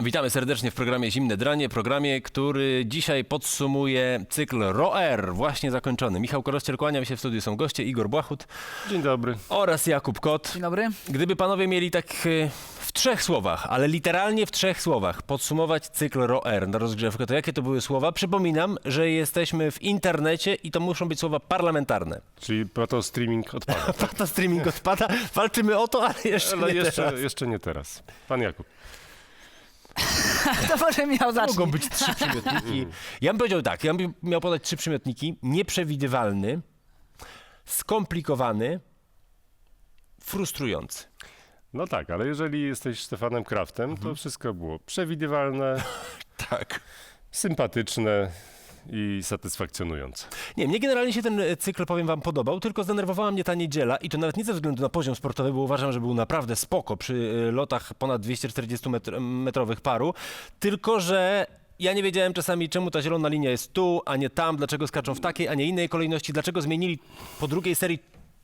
Witamy serdecznie w programie Zimne Dranie, programie, który dzisiaj podsumuje cykl ROER, właśnie zakończony. Michał Korościel, kłaniam się, w studiu są goście, Igor Błachut Dzień dobry. oraz Jakub Kot. Dzień dobry. Gdyby panowie mieli tak y, w trzech słowach, ale literalnie w trzech słowach podsumować cykl ROER na rozgrzewkę, to jakie to były słowa? Przypominam, że jesteśmy w internecie i to muszą być słowa parlamentarne. Czyli proto streaming odpada. Pata streaming odpada, walczymy o to, ale jeszcze Ale nie jeszcze, teraz. jeszcze nie teraz. Pan Jakub. To może miał zacząć. Mogą być trzy przymiotniki. Ja bym powiedział tak, ja bym miał podać trzy przymiotniki. Nieprzewidywalny, skomplikowany, frustrujący. No tak, ale jeżeli jesteś Stefanem Kraftem, to wszystko było przewidywalne, Tak. sympatyczne i satysfakcjonujące. Nie, mnie generalnie się ten e, cykl, powiem wam, podobał, tylko zdenerwowała mnie ta niedziela i to nawet nie ze względu na poziom sportowy, bo uważam, że był naprawdę spoko przy e, lotach ponad 240 metr- metrowych paru, tylko że ja nie wiedziałem czasami, czemu ta zielona linia jest tu, a nie tam, dlaczego skaczą w takiej, a nie innej kolejności, dlaczego zmienili po drugiej serii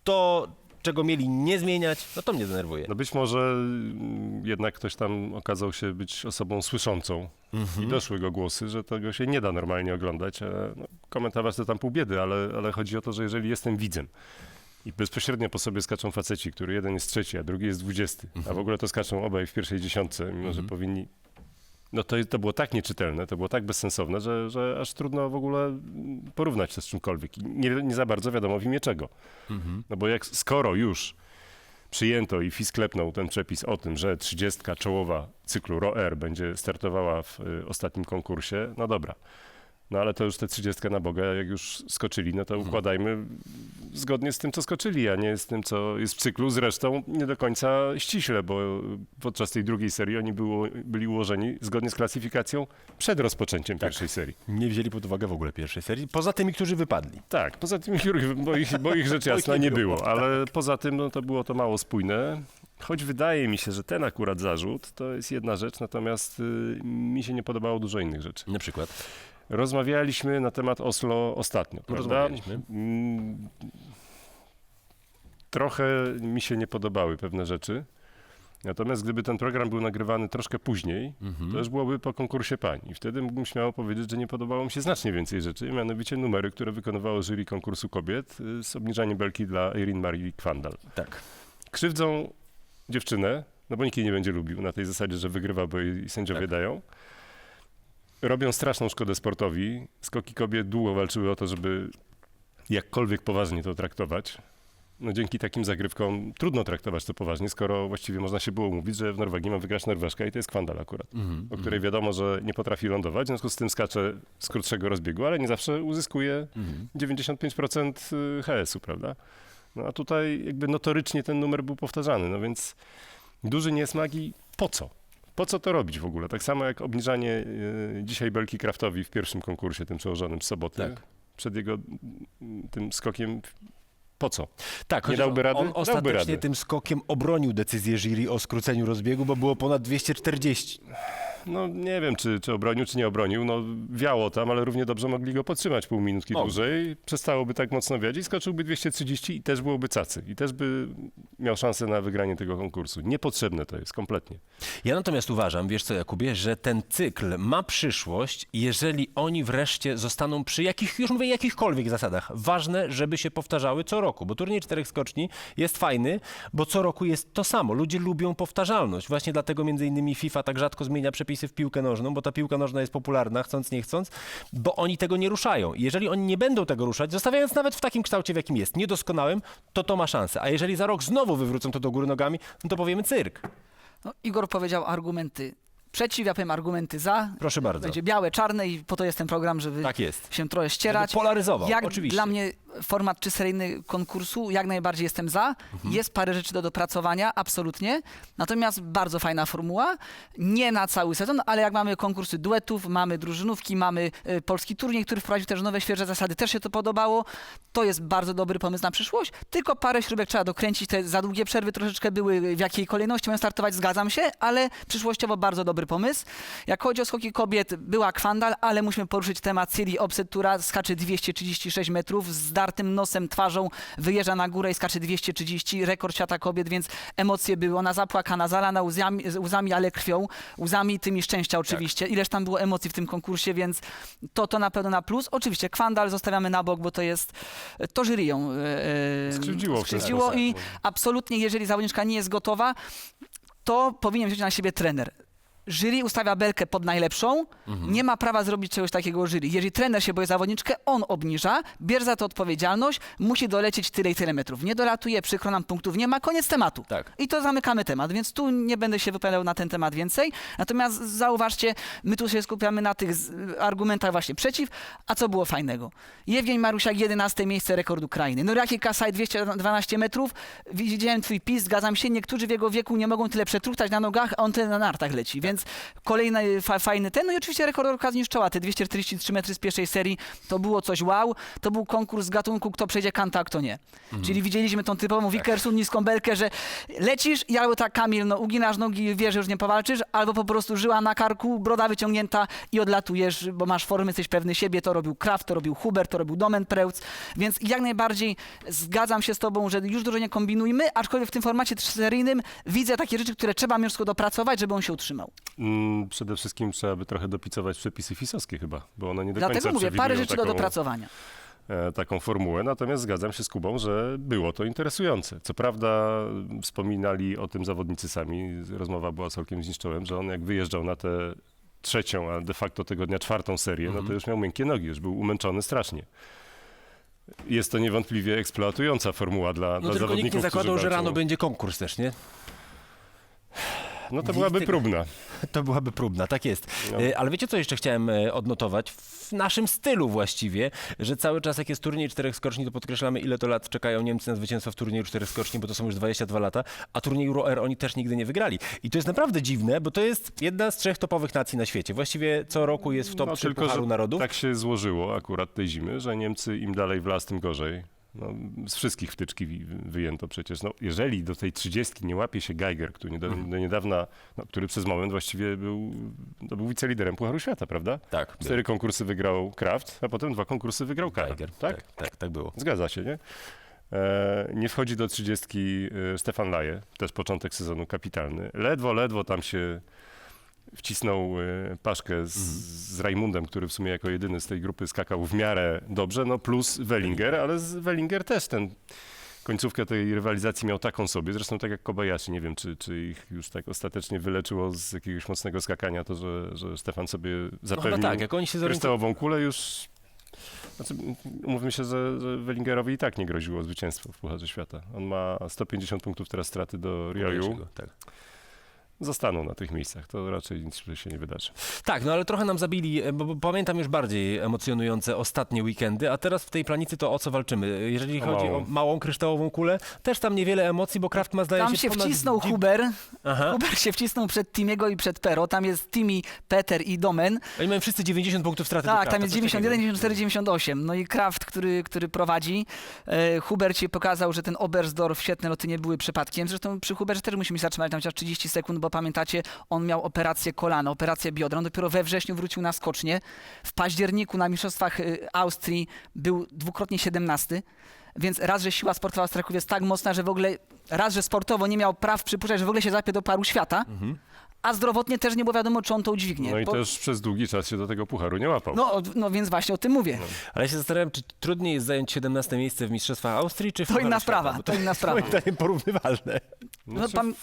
to, czego mieli nie zmieniać, no to mnie denerwuje. No być może mm, jednak ktoś tam okazał się być osobą słyszącą i doszły go głosy, że tego się nie da normalnie oglądać. A, no, komentować to tam pół biedy, ale, ale chodzi o to, że jeżeli jestem widzem i bezpośrednio po sobie skaczą faceci, który jeden jest trzeci, a drugi jest dwudziesty, a w ogóle to skaczą obaj w pierwszej dziesiątce, mimo że powinni... No to, to było tak nieczytelne, to było tak bezsensowne, że, że aż trudno w ogóle porównać to z czymkolwiek. Nie, nie za bardzo wiadomo w imię czego. No bo jak skoro już przyjęto i FIS klepnął ten przepis o tym, że 30 czołowa cyklu ROER będzie startowała w y, ostatnim konkursie, no dobra. No ale to już te 30 na Boga, jak już skoczyli, no to układajmy zgodnie z tym, co skoczyli, a nie z tym, co jest w cyklu. Zresztą nie do końca ściśle, bo podczas tej drugiej serii oni było, byli ułożeni zgodnie z klasyfikacją przed rozpoczęciem pierwszej serii. Nie wzięli pod uwagę w ogóle pierwszej serii, poza tymi, którzy wypadli. Tak, poza tym których- bo ich, bo ich rzecz jasna nie było, ale poza tym no, to było to mało spójne. Choć wydaje mi się, że ten akurat zarzut to jest jedna rzecz, natomiast y, mi się nie podobało dużo innych rzeczy. Na przykład. Rozmawialiśmy na temat Oslo ostatnio, prawda? Mm, Trochę mi się nie podobały pewne rzeczy. Natomiast gdyby ten program był nagrywany troszkę później, Mhm. to już byłoby po konkursie pań. I wtedy mógłbym śmiało powiedzieć, że nie podobało mi się znacznie więcej rzeczy, mianowicie numery, które wykonywało jury konkursu kobiet y, z obniżaniem belki dla Erin Marie Kwandal. Tak. Krzywdzą dziewczynę, no bo nikt jej nie będzie lubił na tej zasadzie, że wygrywa, bo jej sędziowie Tak. dają. Robią straszną szkodę sportowi. Skoki kobiet długo walczyły o to, żeby jakkolwiek poważnie to traktować. No dzięki takim zagrywkom trudno traktować to poważnie, skoro właściwie można się było mówić, że w Norwegii ma wygrać Norweszka i to jest Kwandal akurat, Mhm. o której wiadomo, że nie potrafi lądować, w związku z tym skacze z krótszego rozbiegu, ale nie zawsze uzyskuje Mhm. 95% HS-u, prawda? No a tutaj jakby notorycznie ten numer był powtarzany, no więc duży niesmak i po co? Po co to robić w ogóle? Tak samo jak obniżanie y, dzisiaj Belki Kraftowi w pierwszym konkursie, tym przełożonym z soboty, Tak. przed jego tym skokiem. Po co? Tak, Nie dałby rady? On Dałby ostatecznie radę. tym skokiem obronił decyzję jury o skróceniu rozbiegu, bo było ponad 240. No nie wiem, czy, czy obronił, czy nie obronił. No wiało tam, ale równie dobrze mogli go podtrzymać pół minutki Mogli. dłużej. Przestałoby tak mocno wiać i skoczyłby 230 i też byłoby cacy. I też by miał szansę na wygranie tego konkursu. Niepotrzebne to jest, kompletnie. Ja natomiast uważam, wiesz co Jakubie, że ten cykl ma przyszłość, jeżeli oni wreszcie zostaną przy jakich, już mówię, jakichkolwiek zasadach. Ważne, żeby się powtarzały co roku, bo turniej czterech skoczni jest fajny, bo co roku jest to samo. Ludzie lubią powtarzalność. Właśnie dlatego między innymi FIFA tak rzadko zmienia przepisy w piłkę nożną, bo ta piłka nożna jest popularna, chcąc nie chcąc, bo oni tego nie ruszają. Jeżeli oni nie będą tego ruszać, zostawiając nawet w takim kształcie, w jakim jest, niedoskonałym, to to ma szansę. A jeżeli za rok znowu wywrócą to do góry nogami, no to powiemy cyrk. No, Igor powiedział argumenty przeciw, ja powiem argumenty za. Proszę bardzo. Będzie białe, czarne i po to jest ten program, żeby Tak jest. się trochę ścierać. Żeby polaryzował, Jak oczywiście. dla mnie format trzyseryjny konkursu, jak najbardziej jestem za. Mhm. Jest parę rzeczy do dopracowania, absolutnie. Natomiast bardzo fajna formuła. Nie na cały sezon, ale jak mamy konkursy duetów, mamy drużynówki, mamy y, polski turniej, który wprowadził też nowe, świeże zasady, też się to podobało. To jest bardzo dobry pomysł na przyszłość. Tylko parę śrubek trzeba dokręcić. Te za długie przerwy troszeczkę były, w jakiej kolejności mają startować, zgadzam się, ale przyszłościowo bardzo dobry pomysł. Jak chodzi o skoki kobiet, była kwandal, ale musimy poruszyć temat Ciri Opset, która skacze 236 metrów. Zdarza zadartym nosem, twarzą, wyjeżdża na górę i skacze 230, rekord świata kobiet, więc emocje były. Ona zapłakana, zalana łzami, łzami ale krwią, łzami tymi szczęścia oczywiście. Ileż tam było emocji w tym konkursie, więc to, to na pewno na plus. Oczywiście kwandal zostawiamy na bok, bo to jest, to jury ją e, e, Skrzywdziło w ten skrzywdziło sposób. i absolutnie, jeżeli zawodniczka nie jest gotowa, to powinien wziąć na siebie trener. Jury ustawia belkę pod najlepszą, nie ma prawa zrobić czegoś takiego jury. Jeżeli trener się boi zawodniczkę, on obniża, bierze za to odpowiedzialność, musi dolecieć tyle i tyle metrów. Nie dolatuje, przykro nam punktów, nie ma, koniec tematu. Tak. I to zamykamy temat, więc tu nie będę się wypowiadał na ten temat więcej. Natomiast zauważcie, my tu się skupiamy na tych z- argumentach właśnie przeciw, a co było fajnego? Jewgień Marusiak, 11 miejsce rekordu krainy. Noraki Kasaj, 212 metrów. Widziałem twój pis, zgadzam się, niektórzy w jego wieku nie mogą tyle przetruchtać na nogach, a on tyle na nartach leci, więc kolejny fa fajny ten. No i oczywiście rekord okazji niszczoła, te 243 metry z pierwszej serii, to było coś wow. To był konkurs z gatunku, kto przejdzie kanta, a kto nie. Czyli widzieliśmy tą typową Wickersun, niską belkę, że lecisz i albo tak Kamil, no uginasz nogi, wiesz, że już nie powalczysz, albo po prostu żyła na karku, broda wyciągnięta i odlatujesz, bo masz formę, jesteś pewny siebie. To robił Kraft, to robił Hubert, to robił Domen Preutz, więc jak najbardziej zgadzam się z tobą, że już dużo nie kombinujmy, aczkolwiek w tym formacie trzyseryjnym widzę takie rzeczy, które trzeba miersko dopracować, żeby on się utrzymał. Mm, przede wszystkim trzeba by trochę dopicować przepisy fisowskie chyba, bo one nie do Dlatego końca mówię, parę rzeczy do taką, dopracowania. e, taką formułę, natomiast zgadzam się z Kubą, że było to interesujące. Co prawda m, wspominali o tym zawodnicy sami, rozmowa była całkiem zniszczołem, że on jak wyjeżdżał na tę trzecią, a de facto tego dnia czwartą serię, no to już miał miękkie nogi, już był umęczony strasznie. Jest to niewątpliwie eksploatująca formuła dla, No dla tylko zawodników, nikt nie zakładał, że rano będzie konkurs też, nie? No to byłaby tego- próbna. To byłaby próbna, tak jest. No. E, Ale wiecie, co jeszcze chciałem e, odnotować? W naszym stylu właściwie, że cały czas jak jest turniej czterech skoczni, to podkreślamy, ile to lat czekają Niemcy na zwycięstwo w turnieju czterech skoczni, bo to są już 22 lata, a turniej Euro Air oni też nigdy nie wygrali. I to jest naprawdę dziwne, bo to jest jedna z trzech topowych nacji na świecie. Właściwie co roku jest w top No, 3 Pucharu Narodów. tak się złożyło akurat tej zimy, że Niemcy im dalej w las, tym gorzej. No, z wszystkich wtyczki wyjęto przecież. No, jeżeli do tej trzydziestki nie łapie się Geiger, który nie do, Mhm. do niedawna, no, który przez moment właściwie był, no, był wiceliderem Pucharu Świata, prawda? Tak, Cztery konkursy wygrał Kraft, a potem dwa konkursy wygrał Kara. Tiger. Tak? Tak, tak, tak było. Zgadza się, nie? E, nie wchodzi do trzydziestki e, Stefan Laje, też początek sezonu kapitalny. Ledwo, ledwo tam się wcisnął e, paszkę z, z Rajmundem, który w sumie jako jedyny z tej grupy skakał w miarę dobrze, no plus Wellinger, ale z Wellinger też ten końcówkę tej rywalizacji miał taką sobie, zresztą tak jak Kobayashi, nie wiem, czy, czy ich już tak ostatecznie wyleczyło z jakiegoś mocnego skakania to, że, że Stefan sobie No chyba zapewnił tak, jak oni się zorientowali. kryształową kulę już... Znaczy, umówmy się, że, że Wellingerowi i tak nie groziło zwycięstwo w Pucharze Świata. On ma 150 punktów teraz straty do Rioju. Tak. Zostaną na tych miejscach, to raczej nic się nie wydarzy. Tak, no ale trochę nam zabili, e, bo, bo pamiętam już bardziej emocjonujące ostatnie weekendy, a teraz w tej planicy to o co walczymy? Jeżeli O chodzi małą. o małą kryształową kulę, też tam niewiele emocji, bo Kraft ma zdaje Tam się się ponad wcisnął Huber, Aha. Huber się wcisnął przed Timiego i przed Pero, tam jest Timi, Peter i Domen. Oni mają wszyscy 90 punktów straty do Tak, Krafta, tam jest coś 91, takiego. 94, 98. No i Kraft, który, który prowadzi. E, Hubert ci pokazał, że ten Oberstdorf, świetne loty nie były przypadkiem. Zresztą przy Huberze też musimy zatrzymać tam chociaż 30 sekund, bo pamiętacie, on miał operację kolana, operację biodra. On dopiero we wrześniu wrócił na skocznie. W październiku na Mistrzostwach y, Austrii był dwukrotnie 17. Więc raz, że siła sportowa Austriaków jest tak mocna, że w ogóle, raz, że sportowo nie miał praw przypuszczać, że w ogóle się zapie do paru świata, a zdrowotnie też nie było wiadomo, czy on to udźwignie. No i Bo- też przez długi czas się do tego pucharu nie łapał. no, no więc właśnie o tym mówię. Ale ja się zastanawiam, czy trudniej jest zająć 17 miejsce w Mistrzostwach Austrii, czy w To inna Świata, sprawa, bo to inna sprawa. Moim zdaniem porównywalne. No, Znaczy, tam,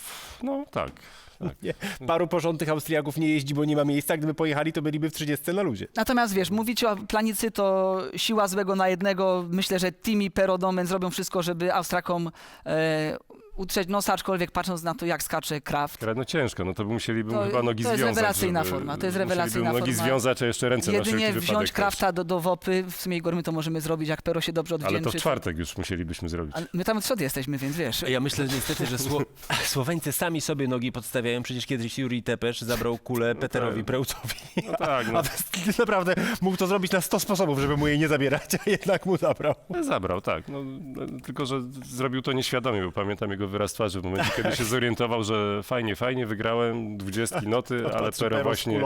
no tak. Tak. Nie, paru porządnych Austriaków nie jeździ, bo nie ma miejsca. Gdyby pojechali, to byliby w 30 na luzie. natomiast wiesz, mówicie o planicy, to siła złego na jednego. Myślę, że Timi Perodomen zrobią wszystko, żeby Austrakom e, utrzeć nosa, aczkolwiek patrząc na to, jak skacze Kraft. No ciężko, no to by musieliby mu To- chyba nogi to jest związać. rewelacyjna żeby- forma, to jest rewelacyjna nogi forma. związać, a jeszcze ręce na Jedynie wszelki wypadek wziąć też. Krafta do, do wopy, w sumie Igor, my to możemy zrobić, jak Pero się dobrze odwdzięczy. Ale to w czwartek już musielibyśmy zrobić. Ale my tam od przodu jesteśmy, więc wiesz. Ja myślę że niestety, że Sło... Słoweńcy sami sobie nogi podstawiają. Przecież kiedyś Juri Tepesz zabrał kulę Peterowi tak. Preucowi. No tak, no. A jest, naprawdę mógł to zrobić na 100 sposobów, żeby mu jej nie zabierać, a jednak mu zabrał. Zabrał, tak. No, no, tylko, że zrobił to nieświadomie, bo pamiętam jego jego wyraz twarzy w momencie, kiedy się zorientował, że fajnie, fajnie, wygrałem, dwudziestki noty, ale Pero właśnie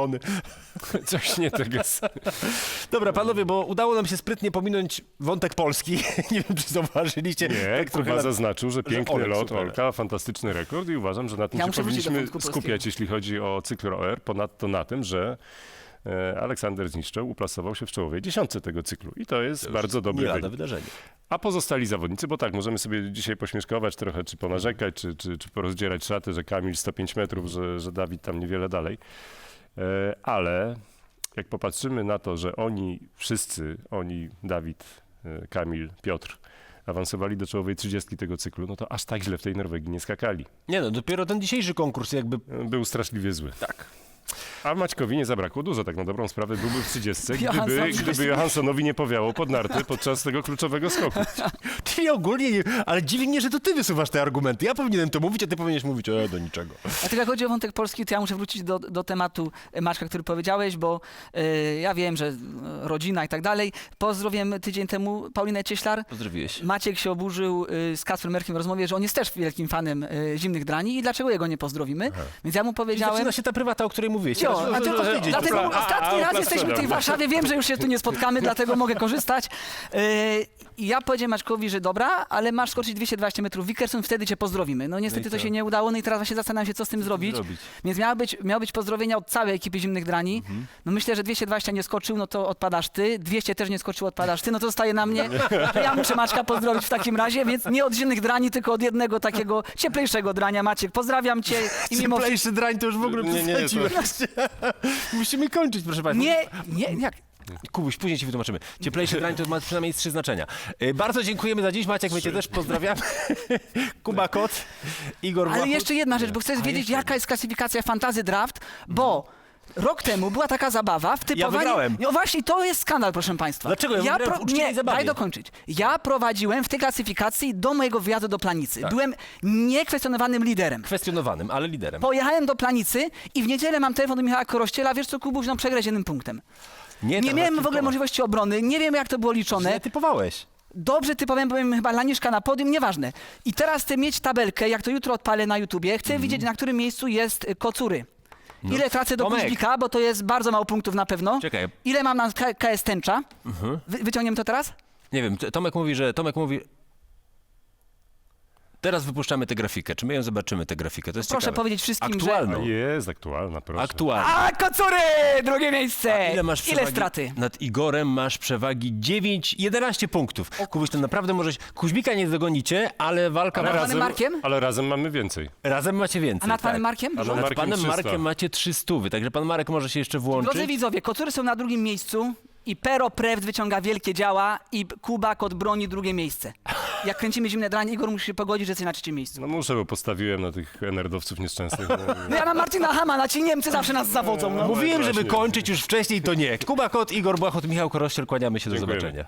coś nie tego. Dobra, panowie, bo udało nam się sprytnie pominąć wątek polski. Nie wiem, czy zauważyliście. Nie, Tak Kuba lat- zaznaczył, że piękny Olek lot super. Olka, fantastyczny rekord i uważam, że na tym Ja się powinniśmy skupiać, jeśli chodzi o cykl OR. Ponadto na tym, że Aleksander Zniszczeł uplasował się w czołowej dziesiątce tego cyklu i to jest bardzo dobry Nie lada wynik. wydarzenie. A pozostali zawodnicy, bo tak, możemy sobie dzisiaj pośmieszkować trochę, czy ponarzekać, czy, czy, czy porozdzierać szaty, że Kamil 105 metrów, że, że Dawid tam niewiele dalej. E, ale jak popatrzymy na to, że oni wszyscy, oni, Dawid, e, Kamil, Piotr, awansowali do czołowej 30 tego cyklu, no to aż tak źle w tej Norwegii nie skakali. Nie no, dopiero ten dzisiejszy konkurs jakby... E, Był straszliwie zły. Tak. A Maćkowi nie zabrakło dużo, tak na dobrą sprawę, byłby w 30, gdyby, Johansson gdyby Johanssonowi nie powiało pod narty podczas tego kluczowego skoku. Czyli ogólnie, nie- ale dziwi mnie, że to ty wysuwasz te argumenty. Ja powinienem to mówić, a ty powinieneś mówić, e, do niczego. A tak jak chodzi o wątek polski, to ja muszę wrócić do, do tematu e, Maćka, który powiedziałeś, bo e, ja wiem, że e, rodzina i tak dalej. Pozdrowiłem tydzień temu Paulinę Cieślar. Pozdrowiłeś. Maciek się oburzył y, z Kacprem Merkiem w rozmowie, że on jest też wielkim fanem y, zimnych drani i dlaczego jego nie pozdrowimy. Więc ja mu Czyli powiedziałem... zaczyna się ta prywata, o której mówiłeś. Tylko, że- dlatego A, ostatni a, raz a, jesteśmy w tej. Warszawie, wiem, że już się tu nie spotkamy, dlatego mogę korzystać. Yy, I ja powiedziałem Maćkowi, że dobra, ale masz skoczyć 220 metrów Wickerson, wtedy cię pozdrowimy. No niestety No to co? się nie udało, no i teraz właśnie zastanawiam się, co z tym zrobić. zrobić? Więc miało być, miało być pozdrowienia od całej ekipy Zimnych Drani. Mhm. No myślę, że 220 nie skoczył, no to odpadasz ty, 200 też nie skoczył, odpadasz ty, no to zostaje na mnie. To ja muszę Maćka pozdrowić w takim razie, więc nie od Zimnych Drani, tylko od jednego takiego cieplejszego drania. Maciek, pozdrawiam cię i mimo Cieplejszy drań to już w ogóle Nie, nie, to- przesadziłeś. Musimy kończyć, proszę państwa. Nie, nie, jak? Kubuś, później ci wytłumaczymy. Cieplejszy drań to ma przynajmniej trzy znaczenia. Y, Bardzo dziękujemy za dziś. Maciek, my cię też pozdrawiamy. Kuba Kot, Igor Ale jeszcze jedna rzecz, bo chcę wiedzieć, jaka jest klasyfikacja Fantazy Draft, bo rok temu była taka zabawa w typowaniu... wygrałem. No właśnie, to jest skandal, proszę państwa. Dlaczego? Ja wygrałem w uczciwej Nie, zabawie. daj dokończyć. Ja prowadziłem w tej klasyfikacji do mojego wyjazdu do Planicy. Tak. Byłem niekwestionowanym liderem. Kwestionowanym, ale liderem. Pojechałem do Planicy i w niedzielę mam telefon do Michała Korościela, wiesz co, Kubuś, no przegrać jednym punktem. Nie tak, miałem w ogóle możliwości obrony, nie wiem jak to było liczone. Źle typowałeś. Dobrze typowałem, byłem chyba Laniszka na podium, nieważne. I teraz chcę mieć tabelkę, jak to jutro odpalę na YouTubie. Chcę widzieć, na którym miejscu jest y, Kocury. Ile tracę do Tomek. Kuźbika, bo to jest bardzo mało punktów na pewno. Czekaj. Ile mam na K- KS Tęcza? Wy, wyciągniemy to teraz? Nie wiem, Tomek mówi, że Tomek mówi. Teraz wypuszczamy tę grafikę. Czy my ją zobaczymy, tę grafikę? To jest Proszę ciekawe. powiedzieć wszystkim, że- Aktualną. Jest aktualna, proszę. Aktualną. A, Kocury! Drugie miejsce! Ile masz Ile przewagi? straty? Nad Igorem masz przewagi 9, 11 punktów. Kubuś, to naprawdę możesz... Kuźmika nie dogonicie, ale walka... A nad ma- panem Markiem? ale razem mamy więcej. Razem macie więcej. A nad panem tak. Markiem? A Nad Markiem panem 300. Markiem macie 300, także pan Marek może się jeszcze włączyć. Drodzy widzowie, Kocury są na drugim miejscu i Pero Prewd wyciąga wielkie działa i Kuba Kot broni drugie miejsce. Jak kręcimy zimne dranie, Igor musi się pogodzić, że jesteś na trzecim miejscu. No muszę, bo postawiłem na tych nerdowców nieszczęsnych. No, ja mam Marcina Hamana, ci Niemcy zawsze nas zawodzą. No. Mówiłem, żeby właśnie. kończyć już wcześniej, to nie. Kuba Kot, Igor Błachot, Michał Korościel, kłaniamy się do Dziękujemy. zobaczenia.